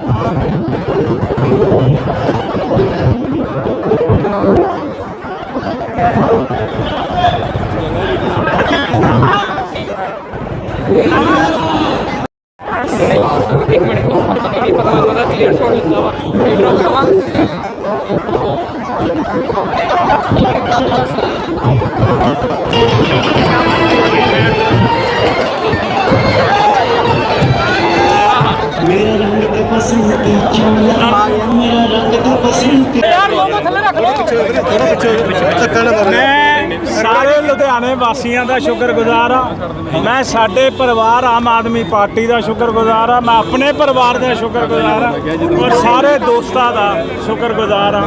ਇੱਕ ਮੈਂ ਸਾਰੇ ਲੁਧਿਆਣੇ ਵਾਸੀਆਂ ਦਾ ਸ਼ੁਕਰਗੁਜ਼ਾਰ ਆ ਮੈਂ ਸਾਡੇ ਪਰਿਵਾਰ ਆਮ ਆਦਮੀ ਪਾਰਟੀ ਦਾ ਸ਼ੁਕਰਗੁਜ਼ਾਰ ਆ ਮੈਂ ਆਪਣੇ ਪਰਿਵਾਰ ਦਾ ਸ਼ੁਕਰਗੁਜ਼ਾਰ ਆ ਔਰ ਸਾਰੇ ਦੋਸਤਾਂ ਦਾ ਸ਼ੁਕਰਗੁਜ਼ਾਰ ਆ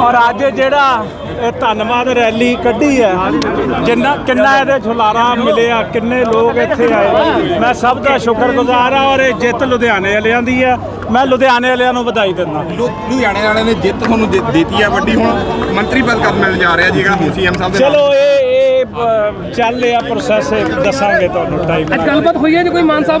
ਔਰ ਅੱਜ ਜਿਹੜਾ ਇਹ ਧੰਨਵਾਦ ਰੈਲੀ ਕੱਢੀ ਹੈ। ਜਿੰਨਾ ਕਿੰਨਾ ਇਹਦੇ ਛੁਲਾਰਾ ਮਿਲਿਆ ਕਿੰਨੇ ਲੋਕ ਇੱਥੇ ਆਏ। ਮੈਂ ਸਭ ਦਾ ਸ਼ੁਕਰਗੁਜ਼ਾਰ ਆ ਔਰ ਇਹ ਜਿੱਤ ਲੁਧਿਆਣੇ ਵਾਲਿਆਂ ਦੀ ਹੈ। ਮੈਂ ਲੁਧਿਆਣੇ ਵਾਲਿਆਂ ਨੂੰ ਵਧਾਈ ਦਿੰਦਾ। ਲੁਧਿਆਣੇ ਵਾਲਿਆਂ ਨੇ ਜਿੱਤ ਤੁਹਾਨੂੰ ਦੇ- ਦਿੱਤੀ ਹੈ ਵੱਡੀ। ਹੁਣ ਮੰਤਰੀ ਪਦ ਕਦ ਮਿਲਣ ਜਾ ਰਿਹਾ ਜੀਗਾ? ਹੁਣ ਸੀਐਮ ਸਾਹਿਬ ਦੇ ਨਾਲ। ਚਲੋ ਇਹ ਇਹ ਅ, ਚੱਲ ਰਿਹਾ ਪ੍ਰੋਸੈਸ ਦੱਸਾਂਗੇ ਤੁਹਾਨੂੰ ਟਾਈਮ ਅੱਜ ਗੱਲਬਾਤ ਹੋਈ ਹੈ ਜੀ ਕੋਈ ਮਾਨ ਸਾਹਿਬ?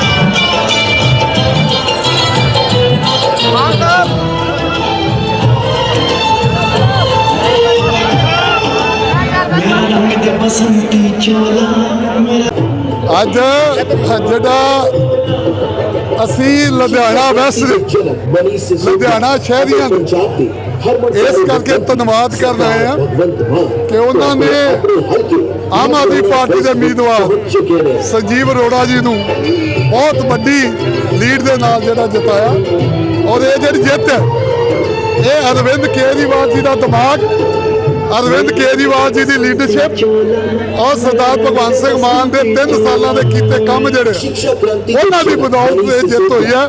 ਅੱਜ ਜਿਹੜਾ ਅਸੀਂ ਲੁਧਿਆਣਾ ਵੈਸਟ ਲੁਧਿਆਣਾ ਸ਼ਹਿਰੀਆਂ ਇਸ ਕਰਕੇ ਧੰਨਵਾਦ ਕਰ ਰਹੇ ਹਾਂ ਕਿ ਉਹਨਾਂ ਨੇ ਆਮ ਆਦਮੀ ਪਾਰਟੀ ਦੇ ਉਮੀਦਵਾਰ ਸੰਜੀਵ ਰੋੜਾ ਜੀ ਨੂੰ ਬਹੁਤ ਵੱਡੀ ਲੀਡ ਦੇ ਨਾਲ ਜਿਹੜਾ ਜਿਤਾਇਆ ਔਰ ਇਹ ਜਿਹੜੀ ਜਿੱਤ ਇਹ ਅਰਵਿੰਦ ਕੇਜਰੀਵਾਲ ਜੀ ਦਾ ਦਿਮਾਗ ਅਰਵਿੰਦ ਕੇਜਰੀਵਾਲ ਜੀ ਦੀ ਲੀਡਰਸ਼ਿਪ ਔਰ ਸਰਦਾਰ ਭਗਵੰਤ ਸਿੰਘ ਮਾਨ ਦੇ 3 ਸਾਲਾਂ ਦੇ ਕੀਤੇ ਕੰਮ ਜਿਹੜੇ ਉਹਨਾਂ ਦੀ ਬਦੌਲਤ ਦੇ ਜਿੱਤ ਹੋਈ ਹੈ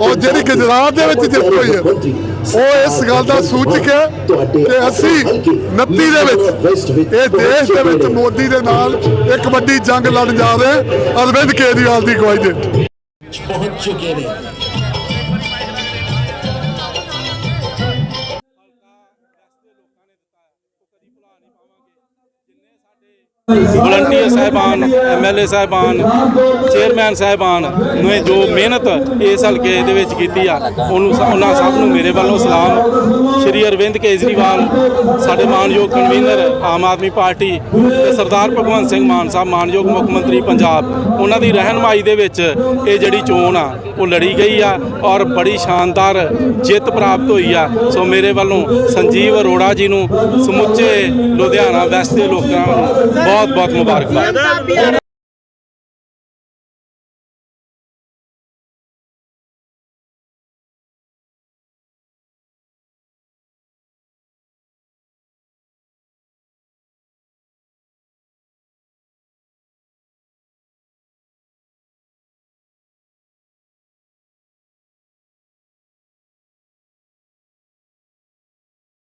ਔਰ ਜਿਹੜੀ ਗੁਜਰਾਤ ਦੇ ਵਿੱਚ ਜਿੱਤ ਹੋਈ ਹੈ। ਉਹ ਇਸ ਗੱਲ ਦਾ ਸੂਚਕ ਹੈ ਕਿ ਅਸੀਂ 29 ਦੇ ਵਿੱਚ ਇਹ ਦੇਸ਼ ਦੇ ਵਿੱਚ ਮੋਦੀ ਦੇ ਨਾਲ ਇੱਕ ਵੱਡੀ ਜੰਗ ਲੜਨ ਜਾ ਰਹੇ ਅਰਵਿੰਦ ਕੇਜਰੀਵਾਲ ਦੀ ਗਵਾਹੀ ਦੇ ਪਹੁੰਚ ਚੁੱਕੇ ਨੇ। ਵਲੰਟੀਅਰ ਸਾਹਿਬਾਨ ਐਮਐਲਏ ਸਾਹਿਬਾਨ, ਚੇਅਰਮੈਨ ਸਾਹਿਬਾਨ ਨੇ ਜੋ ਮਿਹਨਤ ਇਸ ਹਲਕੇ ਦੇ ਵਿੱਚ ਕੀਤੀ ਆ, ਉਹਨੂੰ ਉਹਨਾਂ ਸਭ ਨੂੰ ਮੇਰੇ ਵੱਲੋਂ ਸਲਾਮ। ਸ਼੍ਰੀ ਅਰਵਿੰਦ ਕੇਜਰੀਵਾਲ, ਸਾਡੇ ਮਾਨਯੋਗ ਕਨਵੀਨਰ, ਆਮ ਆਦਮੀ ਪਾਰਟੀ ਤੇ ਸਰਦਾਰ ਭਗਵੰਤ ਸਿੰਘ ਮਾਨ ਸਾਹਿਬ, ਮਾਨਯੋਗ ਮੁੱਖ ਮੰਤਰੀ ਪੰਜਾਬ, ਉਹਨਾਂ ਦੀ ਰਹਿਨਮਾਈ ਦੇ ਵਿੱਚ ਇਹ ਜਿਹੜੀ ਚੋਣ ਆ, ਉਹ ਲੜੀ ਗਈ ਆ ਔਰ ਬੜੀ ਸ਼ਾਨਦਾਰ ਜਿੱਤ ਪ੍ਰਾਪਤ ਹੋਈ ਆ। ਸੋ ਮੇਰੇ ਵੱਲੋਂ ਸੰਜੀਵ ਅਰੋੜਾ ਜੀ ਨੂੰ ਸਮੁੱਚੇ ਲੁਧਿਆਣਾ ਵੈਸਟ ਦੇ ਲੋਕਾਂ ਨੂੰ ਬਹੁਤ ਬਹੁਤ ਮੁਬਾਰਕਬਾਦ